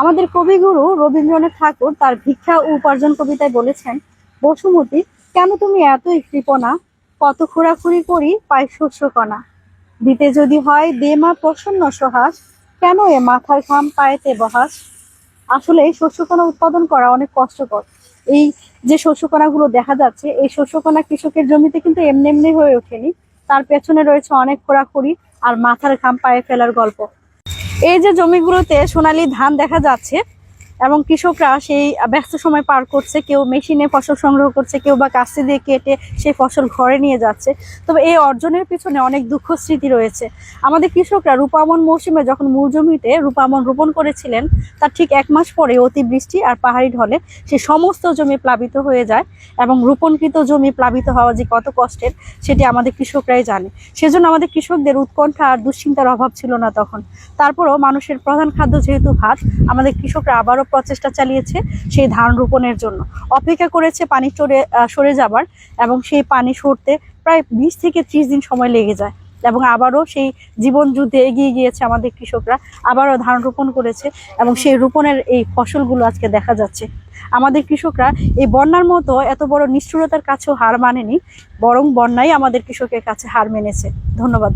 আমাদের কবিগুরু রবীন্দ্রনাথ ঠাকুর তার ভিক্ষা ও উপার্জন কবিতায় বলেছেন, বসুমতী, কেন তুমি এতই কৃপনা কত খোরাখুরি করি পাই শস্য কণা দিতে যদি হয় দে মা প্রসন্ন সহাস, কেন এ মাথার ঘাম পায়েতে বহাস? আসলে শস্যকণা উৎপাদন করা অনেক কষ্টকর। এই যে শস্যকণাগুলো দেখা যাচ্ছে, এই শস্যকণা কৃষকের জমিতে কিন্তু এমনি এমনি হয়ে ওঠেনি। তার পেছনে রয়েছে অনেক খোরাখুরি আর মাথার ঘাম পায়ে ফেলার গল্প। এই যে জমিগুলোতে সোনালি ধান দেখা যাচ্ছে এবং কৃষকরা সেই ব্যস্ত সময় পার করছে, কেউ মেশিনে ফসল সংগ্রহ করছে, কেউ বা কাস্তে দিয়ে কেটে সেই ফসল ঘরে নিয়ে যাচ্ছে। তবে এই অর্জনের পিছনে অনেক দুঃখ স্মৃতি রয়েছে। আমাদের কৃষকরা রূপামন মৌসুমে যখন মূল জমিতে রূপামন রোপণ করেছিলেন, তার ঠিক এক মাস পরে অতিবৃষ্টি আর পাহাড়ি ঢলে সে সমস্ত জমি প্লাবিত হয়ে যায় এবং রোপণকৃত জমি প্লাবিত হওয়া যে কত কষ্টের, সেটি আমাদের কৃষকরাই জানে। সেজন্য আমাদের কৃষকদের উৎকণ্ঠা আর দুশ্চিন্তার অভাব ছিল না তখন। তারপরও মানুষের প্রধান খাদ্য যেহেতু ভাত, আমাদের কৃষকরা আবারও প্রচেষ্টা চালিয়েছে সেই ধান রোপণের জন্য। অপেক্ষা করেছে পানি সরে সরে যাবার এবং সেই পানি সরতে প্রায় বিশ থেকে ত্রিশ দিন সময় লেগে যায় এবং আবারও সেই জীবন যুদ্ধে এগিয়ে গিয়েছে আমাদের কৃষকরা। আবারও ধান রোপণ করেছে এবং সেই রোপণের এই ফসলগুলো আজকে দেখা যাচ্ছে। আমাদের কৃষকরা এই বন্যার মতো এত বড় নিষ্ঠুরতার কাছেও হার মানেনি, বরং বন্যাই আমাদের কৃষকের কাছে হার মেনেছে। ধন্যবাদ।